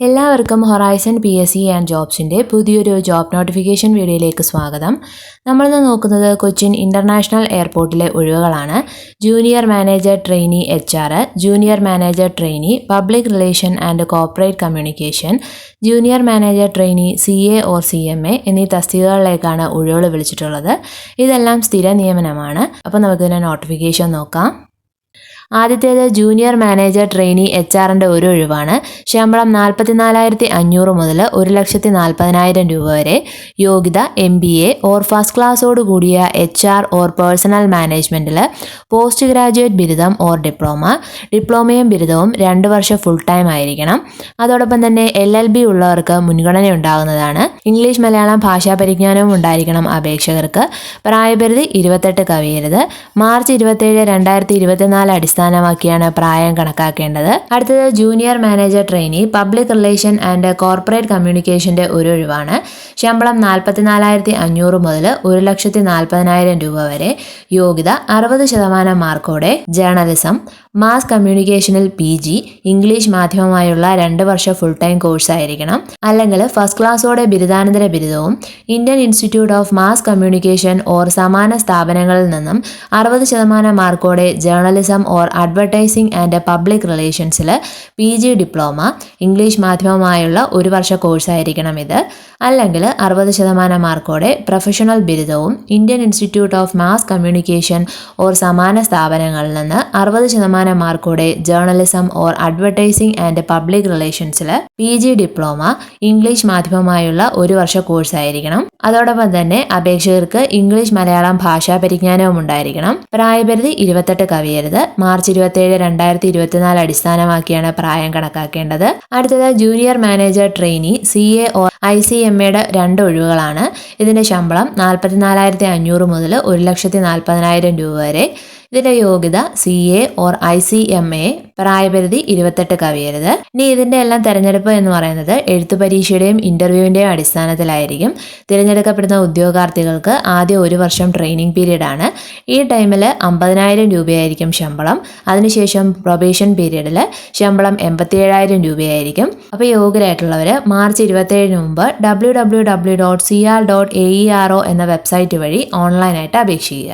എല്ലാവർക്കും Horizon P S C and ജോബ്സിന്റെ പുതിയൊരു job notification വീഡിയോയിലേക്ക് സ്വാഗതം. നമ്മളിന്ന് നോക്കുന്നത് കൊച്ചിൻ ഇന്റർനാഷണൽ എയർപോർട്ടിലെ ഒഴിവുകളാണ്. Junior manager trainee H R junior manager trainee public relation and corporate communication junior manager trainee C A or C M A എന്നീ തസ്തികകളിലേക്കാണ് ഒഴിവുകൾ വിളിച്ചിട്ടുള്ളത്. ഇതെല്ലാം സ്ഥിര നിയമനമാണ്. അപ്പോൾ നമുക്കിതിന്റെ നോട്ടിഫിക്കേഷൻ നോക്കാം. ആദ്യത്തേത് ജൂനിയർ മാനേജർ ട്രെയിനി എച്ച് ആറിന്റെ ഒരു ഒഴിവാണ്. ശമ്പളം നാൽപ്പത്തിനാലായിരത്തി അഞ്ഞൂറ് മുതൽ ഒരു ലക്ഷത്തി നാൽപ്പതിനായിരം രൂപ വരെ. യോഗ്യത M B A. Or first ക്ലാസ്സോട് കൂടിയ എച്ച് ആർ ഓർ പേഴ്സണൽ മാനേജ്മെന്റിൽ പോസ്റ്റ് ഗ്രാജുവേറ്റ് ബിരുദം ഓർ ഡിപ്ലോമ. ഡിപ്ലോമയും ബിരുദവും രണ്ട് വർഷം ഫുൾ ടൈം ആയിരിക്കണം. അതോടൊപ്പം തന്നെ എൽ എൽ ബി ഉള്ളവർക്ക് മുൻഗണന ഉണ്ടാകുന്നതാണ് ഇംഗ്ലീഷ് മലയാളം ഭാഷാ പരിജ്ഞാനവും ഉണ്ടായിരിക്കണം അപേക്ഷകർക്ക്. പ്രായപരിധി ഇരുപത്തെട്ട് കവിയരുത്. മാർച്ച് ഇരുപത്തേഴ് രണ്ടായിരത്തി ഇരുപത്തിനാല് അടിസ്ഥാനമാക്കിയാണ് പ്രായം കണക്കാക്കേണ്ടത്. അടുത്തത് junior manager trainee public relation and corporate കമ്മ്യൂണിക്കേഷന്റെ ഒരു ഒഴിവാണ്. ശമ്പളം നാൽപ്പത്തിനാലായിരത്തി അഞ്ഞൂറ് മുതൽ ഒരു ലക്ഷത്തി നാൽപ്പതിനായിരം രൂപ വരെ. യോഗ്യത അറുപത് ശതമാനം മാർക്കോടെ. ജേർണലിസം മാസ് കമ്മ്യൂണിക്കേഷനിൽ പി ജി ഇംഗ്ലീഷ് മാധ്യമമായുള്ള രണ്ട് വർഷ ഫുൾ ടൈം കോഴ്സായിരിക്കണം. അല്ലെങ്കിൽ ഫസ്റ്റ് ക്ലാസ്സോടെ ബിരുദാനന്തര ബിരുദവും Indian institute of mass communication or സമാന സ്ഥാപനങ്ങളിൽ നിന്നും അറുപത് ശതമാനം മാർക്കോടെ journalism or advertising and public റിലേഷൻസിൽ P G diploma English മാധ്യമമായുള്ള ഒരു വർഷ കോഴ്സായിരിക്കണം ഇത്. അല്ലെങ്കിൽ അറുപത് ശതമാനം മാർക്കോടെ പ്രൊഫഷണൽ ബിരുദവും Indian institute of mass communication or സമാന സ്ഥാപനങ്ങളിൽ നിന്ന് അറുപത് ശതമാനം മാർക്കോടെ journalism or advertising and public റിലേഷൻസിൽ P G diploma English മാധ്യമമായുള്ള ഒരു വർഷ കോഴ്സായിരിക്കണം. അതോടൊപ്പം തന്നെ അപേക്ഷകർക്ക് ഇംഗ്ലീഷ് മലയാളം ഭാഷാ പരിജ്ഞാനവും ഉണ്ടായിരിക്കണം. പ്രായപരിധി ഇരുപത്തെട്ട് കവിയരുത്. മാർച്ച് ഇരുപത്തിയേഴ് രണ്ടായിരത്തി ഇരുപത്തിനാല് അടിസ്ഥാനമാക്കിയാണ് പ്രായം കണക്കാക്കേണ്ടത്. അടുത്തത് junior manager trainee C A or I C M എയുടെ രണ്ട് ഒഴിവുകളാണ്. ഇതിന്റെ ശമ്പളം നാൽപ്പത്തിനാലായിരത്തി അഞ്ഞൂറ് മുതൽ ഒരു ലക്ഷത്തി നാൽപ്പതിനായിരം രൂപ വരെ. ഇതിന്റെ യോഗ്യത C A or I C M A പ്രായപരിധി ഇരുപത്തെട്ട് കവിയരുത്. ഇനി ഇതിന്റെ എല്ലാം തെരഞ്ഞെടുപ്പ് എന്ന് പറയുന്നത് എഴുത്തു പരീക്ഷയുടെയും ഇന്റർവ്യൂവിന്റെയും അടിസ്ഥാനത്തിലായിരിക്കും. തിരഞ്ഞെടുക്കപ്പെടുന്ന ഉദ്യോഗാർത്ഥികൾക്ക് ആദ്യം ഒരു വർഷം ട്രെയിനിങ് പീരീഡ് ആണ്. ഈ ടൈമിൽ അമ്പതിനായിരം രൂപയായിരിക്കും ശമ്പളം. അതിനുശേഷം പ്രൊബേഷൻ പീരീഡിൽ ശമ്പളം എൺപത്തിയേഴായിരം രൂപയായിരിക്കും. അപ്പോൾ യോഗ്യരായിട്ടുള്ളവർ മാർച്ച് ഇരുപത്തേഴിന് മുമ്പ് W W W dot C R dot A E R O എന്ന വെബ്സൈറ്റ് വഴി ഓൺലൈനായിട്ട് അപേക്ഷിക്കുക.